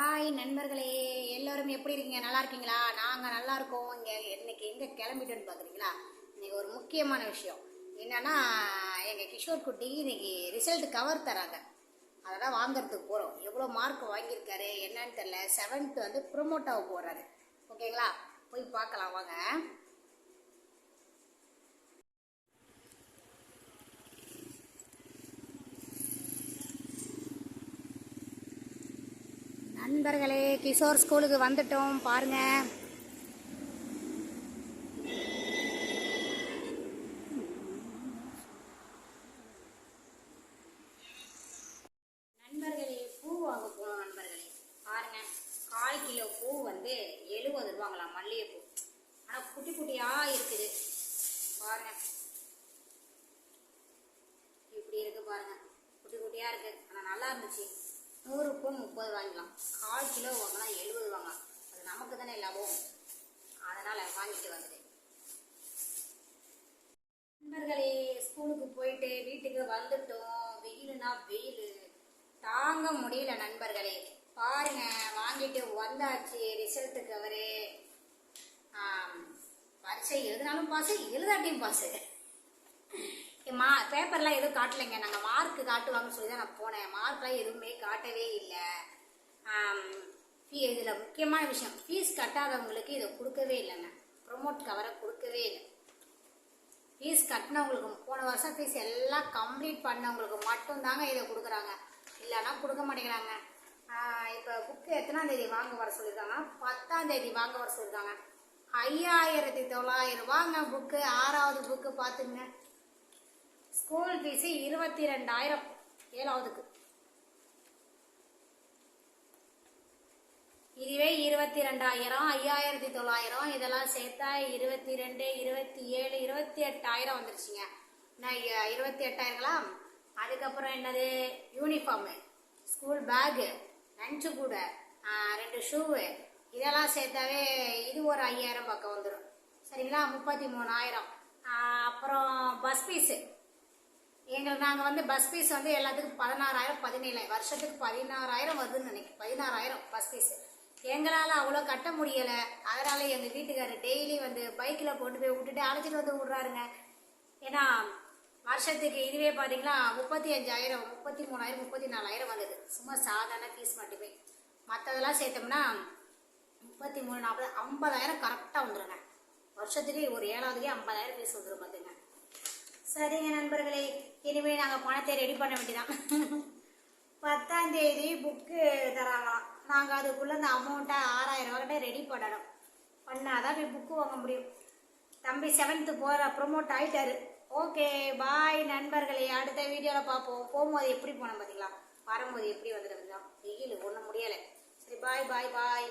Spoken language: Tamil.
ஹாய் நண்பர்களே எல்லோரும் எப்படி இருக்கீங்க? நல்லா இருக்கீங்களா? நாங்கள் நல்லா இருக்கோம். இங்கே இன்னைக்கு எங்கே கிளம்பிட்டோன்னு பார்க்குறீங்களா இன்னைக்கு ஒரு முக்கியமான விஷயம். என்னென்னா எங்கள் கிஷோர் குட்டி இன்னைக்கு ரிசல்ட் கவர் தராங்க. அதெல்லாம் வாங்குறதுக்கு போகிறோம் எவ்வளோ மார்க் வாங்கியிருக்காரு என்னன்னு தெரில செவன்த்து வந்து ப்ரொமோட் ஆக போகிறாரு ஓகேங்களா போய் பார்க்கலாம் வாங்க. நண்பர்களே கிஷோர் ஸ்கூலுக்கு வந்துட்டோம். பாருங்க. நண்பர்களே பூ வாங்க போனோம் நண்பர்களே. பாருங்க. கால் கிலோ பூ வந்து எழுபது ரூபாங்களாம் மல்லிகைப்பூ. ஆனால் குட்டி குட்டியா இருக்குது. பாருங்க. இப்படி இருக்கு பாருங்க. குட்டி குட்டியா இருக்கு. ஆனால் நல்லா இருந்துச்சு. நூறுக்கும் முப்பது வாங்கிக்கலாம். கால் கிலோ வாங்கினா எழுபது வாங்கலாம். அது நமக்கு தானே லாபம். அதனால் வாங்கிட்டு வந்தது நண்பர்களே ஸ்கூலுக்கு போயிட்டு வீட்டுக்கு வந்துட்டோம். வெயிலுனா வெயில். தாங்க முடியல நண்பர்களே. பாருங்க வாங்கிட்டு வந்தாச்சு. ரிசல்ட்டு அவரு. பரீட்சை எழுதினாலும் பாசு எழுதாட்டியும் பாசு மா பேப்பர்லாம் எதுவும் காட்டலைங்க. நாங்கள் மார்க் காட்டுவாங்கன்னு சொல்லி தான் நான் போனேன். மார்க்லாம் எதுவுமே காட்டவே இல்லை. இதில் முக்கியமான விஷயம். ஃபீஸ் கட்டாதவங்களுக்கு இதை கொடுக்கவே இல்லைங்க. ப்ரொமோட் கவரை கொடுக்கவே இல்லை. ஃபீஸ் கட்டினவங்களுக்கு போன வருஷம் ஃபீஸ் எல்லாம் கம்ப்ளீட் பண்ணவங்களுக்கு மட்டும்தாங்க இதை கொடுக்குறாங்க. இல்லைன்னா கொடுக்க மாட்டேங்கிறாங்க. இப்போ புக்கு எத்தனாம் தேதி வாங்க வர சொல்லியிருக்காங்க? பத்தாம் தேதி வாங்க வர சொல்லியிருக்காங்க. ஐயாயிரத்தி தொள்ளாயிரம் ரூபாங்க புக்கு ஆறாவது புக்கு பார்த்துங்க ஸ்கூல் ஃபீஸு இருபத்தி ரெண்டாயிரம் ஏழாவதுக்கு. இதுவே இருபத்தி ரெண்டாயிரம் ஐயாயிரத்தி தொள்ளாயிரம் இதெல்லாம் சேர்த்தா இருபத்தி ரெண்டு இருபத்தி ஏழு இருபத்தி எட்டாயிரம் வந்துருச்சுங்க. நான் இருபத்தி எட்டாயிரங்களா அதுக்கப்புறம் என்னது? யூனிஃபார்மு ஸ்கூல் பேகு லஞ்சு கூட ரெண்டு ஷூவு இதெல்லாம் சேர்த்தாவே இது ஒரு ஐயாயிரம் பக்கம் வந்துடும் சரிங்களா? முப்பத்தி மூணாயிரம் அப்புறம் பஸ் ஃபீஸு எங்களுக்கு நாங்கள் வந்து பஸ் ஃபீஸ் வந்து எல்லாத்துக்கும் பதினாறாயிரம் பதினேழாயிரம் வருஷத்துக்கு பதினாறாயிரம் வருதுன்னு நினைக்கிறேன். பதினாறாயிரம் பஸ் ஃபீஸ் எங்களால் அவ்வளோ கட்ட முடியலை. அதனால் எங்கள் வீட்டுக்காரர் டெய்லி வந்து பைக்கில் கொண்டு போய் விட்டுட்டு அழைச்சிட்டு வந்து விட்றாருங்க. ஏன்னா வருஷத்துக்கு இதுவே பார்த்தீங்கன்னா முப்பத்தி அஞ்சாயிரம் முப்பத்தி மூணாயிரம் முப்பத்தி நாலாயிரம் வந்தது. சும்மா சாதாரண ஃபீஸ் மட்டுமே. மற்றதெல்லாம் சேர்த்தோம்னா முப்பத்தி மூணு நாற்பது ஐம்பதாயிரம் கரெக்டாக வந்துடுங்க வருஷத்துக்கு ஒரு ஏழாவதுக்கே ஐம்பதாயிரம் ஃபீஸ் வந்துடும் பார்த்துங்க சரிங்க நண்பர்களே. இனிமேல் நாங்கள் பணத்தை ரெடி பண்ண வேண்டியதான் பத்தாம் தேதி புக்கு தராங்களாம். நாங்கள் அதுக்குள்ளே அந்த அமௌண்ட்டை ஆறாயிரம் ரூபாய்கிட்ட ரெடி பண்ணணும். பண்ணாதான் போய் புக்கு வாங்க முடியும். தம்பி செவன்த்து போகிற ப்ரொமோட் ஆயிட்டாரு. ஓகே பாய் நண்பர்களே. அடுத்த வீடியோவில் பார்ப்போம். போகும்போது எப்படி போனோம் பார்த்தீங்களா வரும்போது எப்படி வந்துட்டு வெயில் ஒன்றும் முடியலை. சரி பாய் பாய் பாய்